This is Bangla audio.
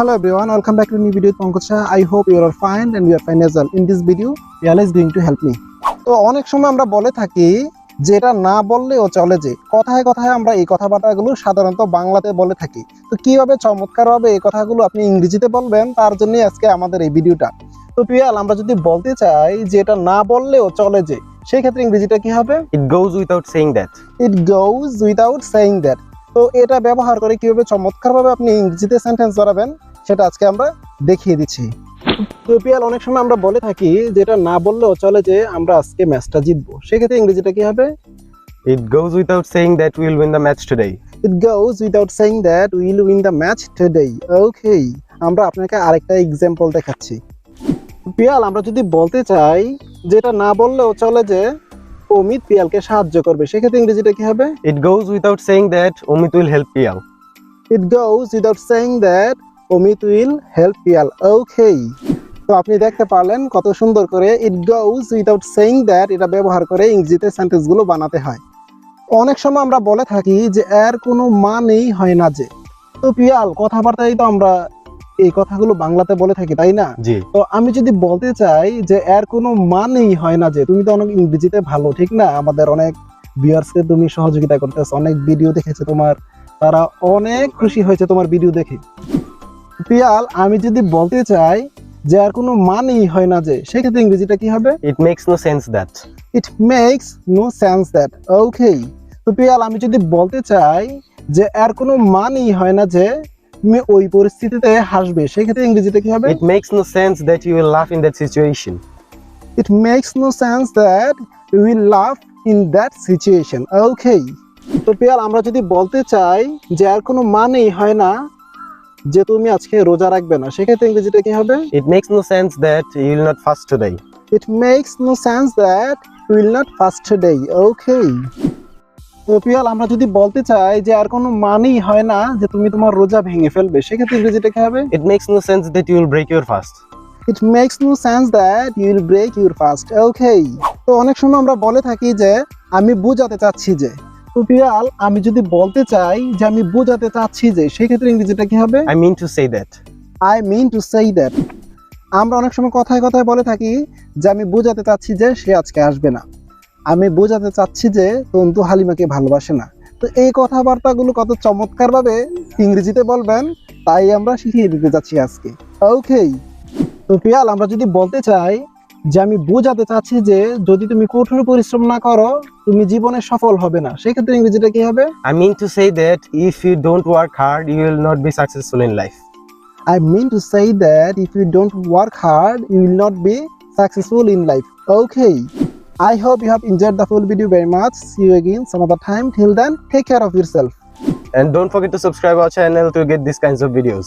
Hello everyone, welcome back to a new video with Pankaj I hope you are fine and you are fine as well. In this video, Yala is going to help me. তো অনেক সময় আমরা বলে থাকি যে এটা না বললেও চলে যে কথায় কথায় আমরা এই কথাবার্তাগুলো সাধারণত বাংলাতে বলে থাকি। তো কীভাবে চমৎকারভাবে এই কথাগুলো আপনি ইংরেজিতে বলবেন তার জন্যই আজকে আমাদের এই ভিডিওটা। তো পিয়াল আমরা যদি বলতে চাই যে এটা না বললেও চলে যে সেই ক্ষেত্রে ইংরেজিটা কি হবে? It goes without saying that. It goes without saying that তো এটা ব্যবহার করে কীভাবে চমৎকারভাবে আপনি ইংরেজিতে সেন্টেন্স বানাবেন সেটা আজকে আমরা দেখিয়ে দিচ্ছি। তো পিয়াল অনেক সময় আমরা বলে থাকি যেটা না বললেও চলে যে আমরা আজকে ম্যাচটা জিতবো। সেক্ষেত্রে ইংরেজিটা কি হবে? It goes without saying that we'll win the match today. It goes without saying that will win the match today okay আমরা আপনাকে আরেকটা এক্সাম্পল দেখাচ্ছি। পিয়াল আমরা যদি বলতে চাই যেটা না বললেও চলে যে অমিত পিয়ালকে সাহায্য করবে সেক্ষেত্রে ইংরেজিটা কি হবে? It goes without saying that Amit will help Piyal. It goes without saying that Omit will help Piyal. Okay তো আপনি দেখতে পারলেন কত সুন্দর করে it goes without saying that এটা ব্যবহার করে ইংরেজিতে সেন্টেন্সগুলো বানাতে হয়। অনেক সময় আমরা বলে থাকি যে এর কোনো মানেই হয় না যে। তো পিয়াল কথাবার্তায় তো আমরা এই কথাগুলো বাংলাতে বলে থাকি তাই না? তো আমি যদি বলতে চাই যে এর কোনো মানেই হয় না যে তুমি তো অনেক ইংরেজিতে ভালো ঠিক না? আমাদের অনেক ভিউয়ার্সকে তুমি সহযোগিতা করতেছো অনেক ভিডিও দেখেছে তোমার তারা অনেক খুশি হয়েছে তোমার ভিডিও দেখে। পিয়াল আমি যদি বলতে চাই যে আর কোনো মানেই হয় না যে সেক্ষেত্রে ইংরেজিটা কি হবে? It makes no sense that it makes no sense that okay তো পিয়াল আমি যদি বলতে চাই যে আর কোনো মানেই হয় না যে তুমি ওই পরিস্থিতিতে হাসবে সেক্ষেত্রে ইংরেজিটা কি হবে? It makes no sense that you will laugh in that situation. it makes no sense that we will laugh in that situation. Okay. তো পিয়াল আমরা যদি বলতে চাই যে আর কোনো মানেই হয় না যে তুমি আজকে রোজা রাখবে না সেক্ষেত্রে ইংরেজিটা কি হবে? Makes no sense that you will not fast today. it makes no sense that we will not fast today. Okay. তো পিয়াল আমরা যদি বলতে চাই যে আর কোনো মানেই হয় না যে তুমি তোমার রোজা ভেঙে ফেলবে সেক্ষেত্রে ইংরেজিটা কি হবে? It makes no sense that you will break your fast. It makes no sense that you will break your fast okay তো অনেক সময় আমরা বলে থাকি যে আমি বোঝাতে চাচ্ছি যে তো আমি যদি বলতে চাই যে আমি বোঝাতে চাচ্ছি যে সেই ক্ষেত্রে ইংরেজিটা কি হবে? I mean to say that. I mean to say that আমরা অনেক সময় কথায় কথায় বলে থাকি যে আমি বোঝাতে চাচ্ছি যে সে আজকে আসবে না। আমি বোঝাতে চাচ্ছি যে তন্তু হালিমাকে ভালোবাসে না। তো এই কথাবার্তাগুলো কত চমৎকারভাবে ইংরেজিতে বলবেন তাই আমরা শিখিয়ে দিতে যাচ্ছি আজকে। ওকে তো আমরা যদি বলতে চাই যে আমি বোঝাতে চাচ্ছি যে যদি তুমি কঠোর পরিশ্রম না করো তুমি জীবনে সফল হবে না সেক্ষেত্রে ইংরেজিটা কি হবে I mean to say that if you don't work hard, you will not be successful in life. I mean to say that if you don't work hard, you will not be successful in life. Okay. I hope you have enjoyed the full video very much. See you again some other time. Till then, take care of yourself. And don't forget to subscribe our channel to get these kinds of videos.